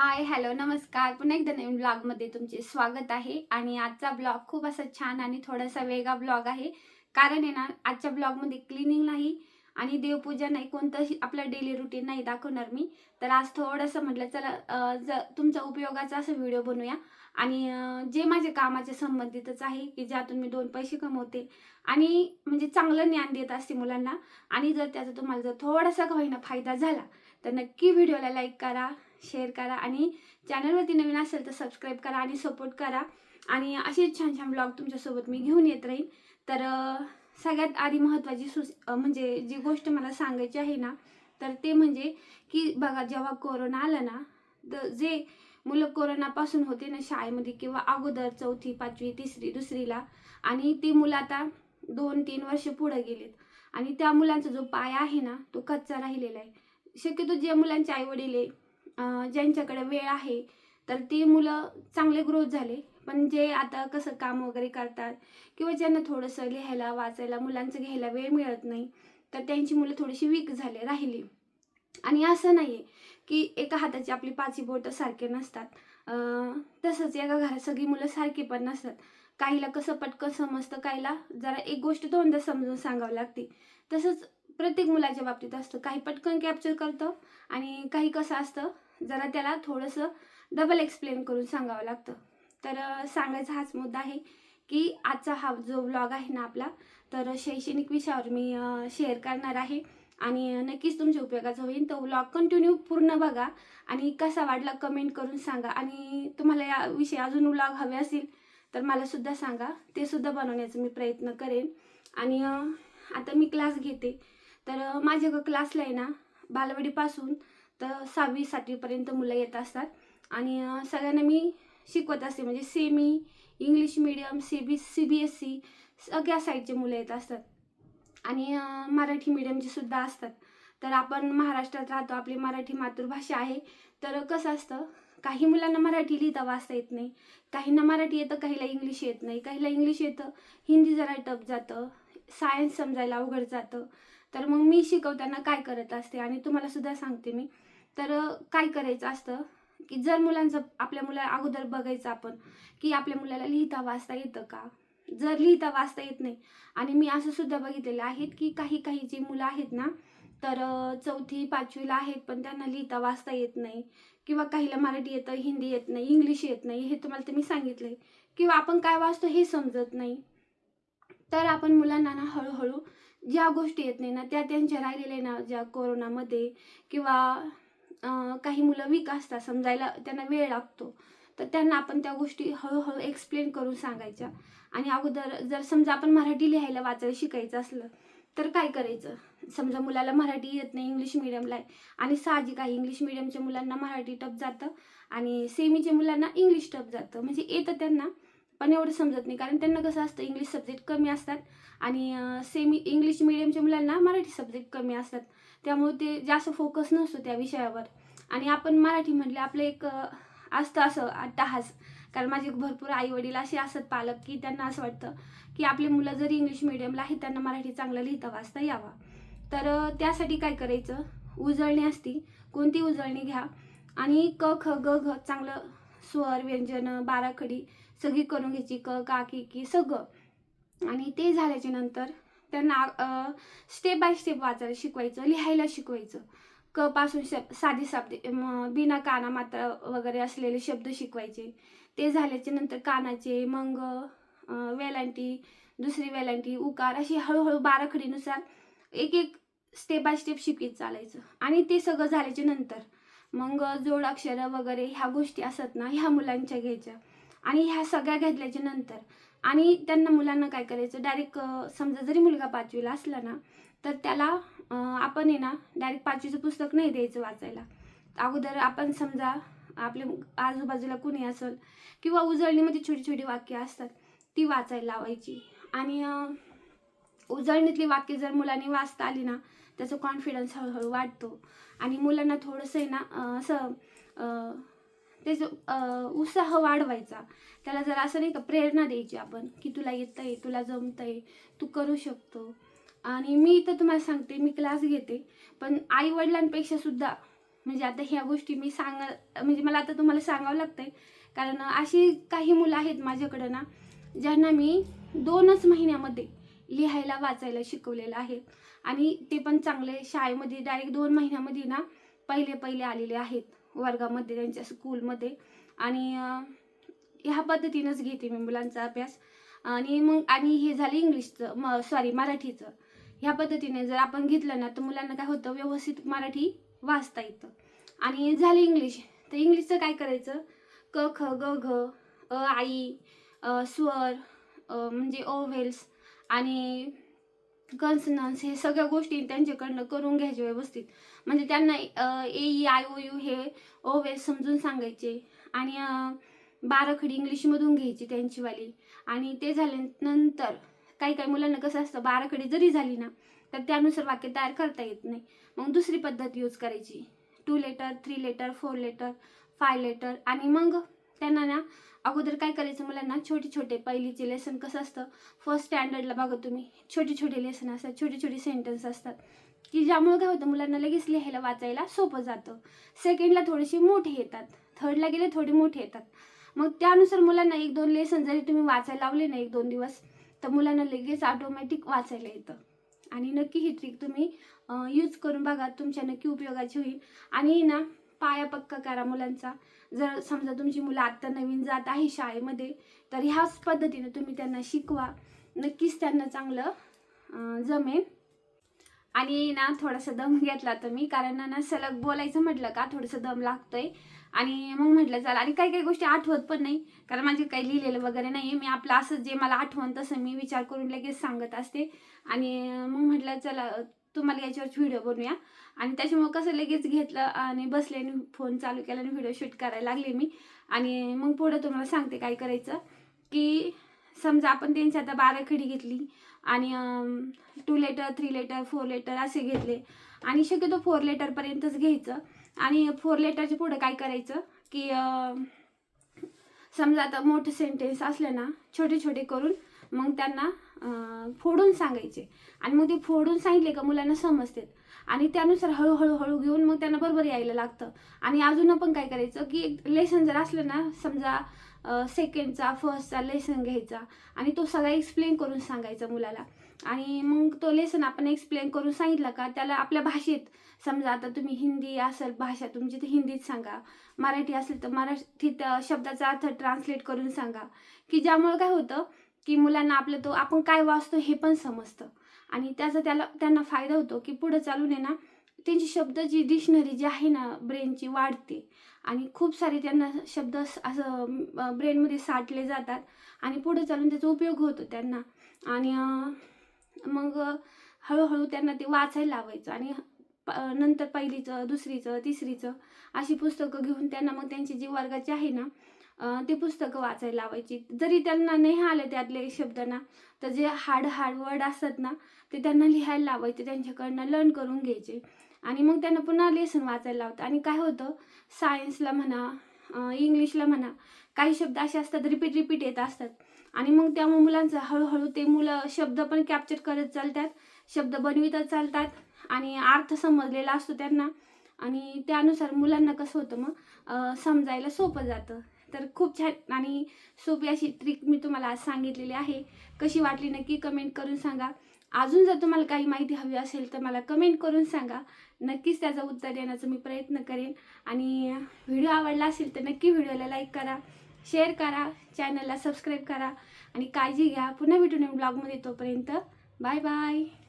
Hi hello नमस्कार. पुन्हा एकदा नवीन ब्लॉगमध्ये तुमचे स्वागत आहे. आणि आजचा ब्लॉग खूप असा छान आणि थोडासा वेगळा ब्लॉग आहे. कारण आहे ना आजच्या ब्लॉगमध्ये क्लिनिंग नाही आणि देवपूजा नाही कोणतंही आपलं डेली रुटीन नाही दाखवणार मी. तर आज थोडंसं म्हटलं चला ज तुमचा उपयोगाचा असं व्हिडिओ बनवूया. आणि जे माझ्या कामाच्या संबंधितच आहे की ज्यातून मी दोन पैसे कमवते. आणि म्हणजे चांगलं ज्ञान देत असते मुलांना. आणि जर त्याचा तुम्हाला जर थोडासा काही होईना फायदा झाला तर नक्की व्हिडिओला लाईक करा. शेअर करा आणि चॅनलवरती नवीन असेल तर सबस्क्राईब करा आणि सपोर्ट करा. आणि असे छान छान ब्लॉग तुमच्यासोबत मी घेऊन येत राहीन. तर सगळ्यात आधी महत्त्वाची सुस म्हणजे जी गोष्ट मला सांगायची आहे ना तर ते म्हणजे की बघा जेव्हा कोरोना आला ना तर जे मुलं कोरोनापासून होते ना शाळेमध्ये किंवा अगोदर चौथी पाचवी तिसरी दुसरीला आणि ती मुलं आता दोन तीन वर्ष पुढं गेलेत. आणि त्या मुलांचा जो पाय आहे ना तो कच्चा राहिलेला आहे. शक्यतो जे मुलांचे आईवडील आहे ज्यांच्याकडे वेळ आहे तर ती मुलं चांगले ग्रोथ झाले. पण जे आता कसं काम वगैरे करतात किंवा ज्यांना थोडंसं लिहायला वाचायला मुलांचं घ्यायला वेळ मिळत नाही तर त्यांची मुलं थोडीशी वीक झाले राहिली. आणि असं नाही आहे की एका हाताची आपली पाची बोटं सारखे नसतात. तसंच एका घरात सगळी मुलं सारखी पण नसतात. काहीला कसं पटकन समजतं काहीला जरा एक गोष्ट दोनदा समजून सांगावं लागते. तसंच प्रत्येक मुलाच्या बाबतीत असतं. काही पटकन कॅप्चर करतं आणि काही कसं असतं जरा त्याला थोडंसं डबल एक्सप्लेन करून सांगावं लागतं. तर सांगायचा हाच मुद्दा आहे की आजचा हा जो ब्लॉग आहे ना आपला तर शैक्षणिक विषयावर मी शेअर करणार आहे. आणि नक्कीच तुमच्या उपयोगाचा होईल. तो ब्लॉग कंटिन्यू पूर्ण बघा आणि कसा वाटला कमेंट करून सांगा. आणि तुम्हाला या विषयी अजून ब्लॉग हवे असतील तर मला सुद्धा सांगा. ते सुद्धा बनवण्याचा मी प्रयत्न करेन. आणि आता मी क्लास घेते. तर माझ्या क्लासला आहे ना बालवाडीपासून तर सहावी सातवीपर्यंत मुलं येत असतात. आणि सगळ्यांना मी शिकवत असते. म्हणजे semi English medium C B C B S C सगळ्या साईडचे मुलं येत असतात. आणि मराठी मिडियमचे सुद्धा असतात. तर आपण महाराष्ट्रात राहतो. आपली मराठी मातृभाषा आहे. तर कसं असतं? काही मुलांना मराठी लिहिता वाचता येत नाही. काहींना मराठी येतं काहीला इंग्लिश येत नाही. काहीला इंग्लिश येतं हिंदी जरा टप जातं. सायन्स समजायला अवघड जातं. तर मग मी शिकवताना काय करत असते? आणि तुम्हाला सुद्धा सांगते मी. तर काय करायचं असतं? की जर मुलांचं आपल्या मुला अगोदर बघायचं आपण की आपल्या मुलाला लिहिता वाचता येतं का? जर लिहिता वाचता येत नाही आणि मी असं सुद्धा बघितलेलं आहेत की काही काही जी मुलं आहेत ना तर चौथी पाचवीला आहेत पण त्यांना लिहिता वाचता येत नाही किंवा काहीला मराठी येतं हिंदी येत नाही इंग्लिश येत नाही हे तुम्हाला तर मी सांगितलंय किंवा आपण काय वाचतो हे समजत नाही. तर आपण मुलांना ना हळूहळू ज्या गोष्टी येत नाही ना त्या त्यांच्या राहिलेल्या ना ज्या कोरोनामध्ये किंवा काही मुलं वीक असतात समजायला त्यांना वेळ लागतो. तर त्यांना आपण त्या गोष्टी हळूहळू एक्सप्लेन करून सांगायच्या. आणि अगोदर जर समजा आपण मराठी लिहायला वाचायला शिकायचं असलं तर काय करायचं? समजा मुलाला मराठी येत नाही इंग्लिश मिडियमला आहे आणि साहजिक आहे इंग्लिश मिडियमच्या मुलांना मराठी टप जातं आणि सेमीच्या मुलांना इंग्लिश टप जातं. म्हणजे येतं त्यांना पण एवढं समजत नाही. कारण त्यांना कसं असतं इंग्लिश सब्जेक्ट कमी असतात आणि सेमी इंग्लिश मिडियमच्या मुलांना मराठी सब्जेक्ट कमी असतात. त्यामुळे ते जास्त फोकस नसतो त्या विषयावर. आणि आपण मराठी म्हटले आपलं एक असतं असं अट्टाहास. कारण माझे भरपूर आई वडील असे असत पालक की त्यांना असं वाटतं की आपली मुलं जरी इंग्लिश मिडियमला आहेत त्यांना मराठी चांगलं लिहिता वाचता यावा. तर त्यासाठी काय करायचं? उजळणी असती. कोणती उजळणी घ्या? आणि क ख ग घ चांगलं स्वर व्यंजन बाराखडी सगळी करून घ्यायची. क का की की सगळं. आणि ते झाल्याच्यानंतर त्यांना स्टेप बाय स्टेप वाचायला शिकवायचं लिहायला शिकवायचं. क पासून शब साधे शब्द बिना काना मात्रा वगैरे असलेले शब्द शिकवायचे. ते झाल्याच्यानंतर कानाचे मग वेलांटी दुसरी वेलांटी उकार अशी हळूहळू बाराखडीनुसार एक एक स्टेप बाय स्टेप शिकवीत चालायचं. आणि ते सगळं झाल्याच्यानंतर मग जोड अक्षरं वगैरे ह्या गोष्टी असतात ना ह्या मुलांच्या घ्यायच्या. आणि ह्या सगळ्या घेतल्याच्या नंतर आणि त्यांना मुलांना काय करायचं? डायरेक्ट समजा जरी मुलगा पाचवीला असला ना तर त्याला आपण आहे ना डायरेक्ट पाचवीचं पुस्तक नाही द्यायचं वाचायला. अगोदर आपण समजा आपल्या आजूबाजूला कुणी असेल किंवा उजळणीमध्ये छोटी छोटी वाक्य असतात ती वाचायला लावायची. आणि उजळणीतली वाक्य जर मुलांनी वाचता आली ना त्याचा कॉन्फिडन्स हळूहळू वाढतो. आणि मुलांना थोडंसं आहे ना असं ते त्याचं उत्साह वाढवायचा. त्याला जरा असं नाही का प्रेरणा द्यायची आपण की तुला येतं आहे तुला जमतं आहे तू करू शकतो. आणि मी तर तुम्हाला सांगते मी क्लास घेते पण आईवडिलांपेक्षा सुद्धा म्हणजे आता ह्या गोष्टी मी सांग म्हणजे मला आता तुम्हाला सांगावं लागतंय कारण अशी काही मुलं आहेत माझ्याकडं ना ज्यांना मी दोनच महिन्यामध्ये लिहायला वाचायला शिकवलेलं आहे. आणि ते पण चांगले शाळेमध्ये डायरेक्ट दोन महिन्यामध्ये ना पहिले पहिले आलेले आहेत. वर्गामध्ये त्यांच्या स्कूलमध्ये आणि ह्या पद्धतीनंच घेते मी मुलांचा अभ्यास. आणि मग आणि हे झालं इंग्लिशचं म सॉरी मराठीचं. ह्या पद्धतीने जर आपण घेतलं ना तर मुलांना काय होतं व्यवस्थित मराठी वाचता येतं. आणि झालं इंग्लिश. तर इंग्लिशचं काय करायचं? क ख ग घ अ आई स्वर म्हणजे ओव्हेल्स आणि कन्सनन्स हे सगळ्या गोष्टी त्यांच्याकडनं करून घ्यायचे व्यवस्थित. म्हणजे त्यांना A E I O U हे ओव्हेल्स समजून सांगायचे आणि बाराखडी इंग्लिशमधून घ्यायची त्यांचीवाली. आणि ते झाल्यानंतर काही काही मुलांना कसं असतं बाराखडी जरी झाली ना तर त्यानुसार वाक्य तयार करता येत नाही. मग दुसरी पद्धत यूज करायची. Two letter three letter four letter five letter आणि मग त्यांना ना अगोदर काय करायचं मुलांना? छोटे छोटे पहिलीचे लेसन कसं असतं? फर्स्ट स्टँडर्डला बघा तुम्ही. छोटे छोटे लेसन असतात छोटे छोटे सेंटेन्स असतात. की ज्यामुळे काय होतं? मुलांना लगेच लिहायला वाचायला सोपं जातं. सेकंडला थोडेसे मोठे येतात. थर्डला गेले थोडे मोठे येतात. मग त्यानुसार मुलांना एक दोन लेसन जरी तुम्ही वाचायला लावले ना एक दोन दिवस तर मुलांना लगेच ऑटोमॅटिक वाचायला येतं. आणि नक्की ही ट्रिक तुम्ही यूज करून बघा. तुमच्या नक्की उपयोगाची होईल. आणि ना पाया पक्का करा मुलांचा. जर समजा तुमची मुलं आत्ता नवीन जात आहे शाळेमध्ये तर ह्याच पद्धतीनं तुम्ही त्यांना शिकवा. नक्कीच त्यांना चांगलं जमेल. आणि ना थोडासा दम घेतला तर मी कारण ना ना सलग बोलायचं म्हटलं का थोडंसं दम लागतोय. आणि मग म्हटलं चला. आणि काही काही गोष्टी आठवत पण नाही कारण माझे काही लिहिलेलं वगैरे नाही मी आपलं असं जे मला आठवण तसं मी विचार करून लगेच सांगत असते. आणि मग म्हटलं चला तुम्हाला याच्यावरच व्हिडिओ बनवूया. आणि त्याच्यामुळे कसं लगेच घेतलं आणि बसले आणि फोन चालू केला आणि व्हिडिओ शूट करायला लागले मी. आणि मग पुढं तुम्हाला सांगते काय करायचं की समजा आपण त्यांची आता बाराखडी घेतली आणि two letter three letter four letter असे घेतले. आणि शक्यतो फोर लेटरपर्यंतच घ्यायचं. आणि फोर लेटरच्या पुढं काय करायचं की समजा आता मोठं सेंटेन्स असलं ना छोटे छोटे करून मग त्यांना फोडून सांगायचे. आणि मग ते फोडून सांगितले का मुलांना समजते. आणि त्यानुसार हळूहळू हळू घेऊन मग त्यांना बरोबर यायला लागतं. आणि अजून पण काय करायचं की एक लेसन जर असलं ना समजा सेकंडचा फर्स्टचा लेसन घ्यायचा. आणि तो सगळा एक्सप्लेन करून सांगायचा मुलाला. आणि मग तो लेसन आपण एक्सप्लेन करून सांगितला का त्याला आपल्या भाषेत समजा आता तुम्ही हिंदी असेल भाषा तुमची तर हिंदीत सांगा. मराठी असेल तर मराठीत शब्दाचा अर्थ ट्रान्सलेट करून सांगा. की ज्यामुळे काय होतं की मुलांना आपलं तो आपण काय वाचतो हे पण समजतं. आणि त्याचा त्याला त्यांना फायदा होतो की पुढं चालून आहे ना त्यांची शब्द जी डिक्शनरी जी आहे ना ब्रेनची वाढते. आणि खूप सारे त्यांना शब्द असं ब्रेनमध्ये साठले जातात. आणि पुढे चालून त्याचा उपयोग होतो त्यांना. आणि मग हळूहळू त्यांना ते वाचायला लावायचं. आणि प- नंतर पहिलीचं दुसरीचं तिसरीचं अशी पुस्तकं घेऊन त्यांना मग त्यांची जी वर्गाची आहे ना ते पुस्तकं वाचायला लावायची. जरी त्यांना नाही आले त्यातले शब्दांना तर जे हार्ड हार्ड वर्ड असतात ना ते त्यांना लिहायला लावायचे त्यांच्याकडनं लर्न करून घ्यायचे. आणि मग त्यांना पुन्हा लेसन वाचायला लावतं आणि काय होतं सायन्सला म्हणा इंग्लिशला म्हणा काही शब्द असे असतात रिपीट रिपीट येत असतात. आणि मग त्यामुळे मुलांचं हळूहळू ते मुलं शब्द पण कॅप्चर करत चालतात शब्द बनवितच चालतात. आणि अर्थ समजलेला असतो त्यांना. आणि त्यानुसार मुलांना कसं होतं मग समजायला सोपं जातं. तर खूप छान आणि सोपी अशी ट्रिक मी तुम्हाला आज सांगितलेली आहे. कशी वाटली नक्की कमेंट करून सांगा. अजून जर तुम्हाला काही माहिती हवी असेल तर मला कमेंट करून सांगा. नक्कीच त्याचं उत्तर देण्याचा मी प्रयत्न करेन. आणि व्हिडिओ आवडला असेल तर नक्की व्हिडिओला लाईक करा शेअर करा चॅनलला सबस्क्राईब करा. आणि काळजी घ्या. पुन्हा भेटून ब्लॉगमध्ये तोपर्यंत. Bye bye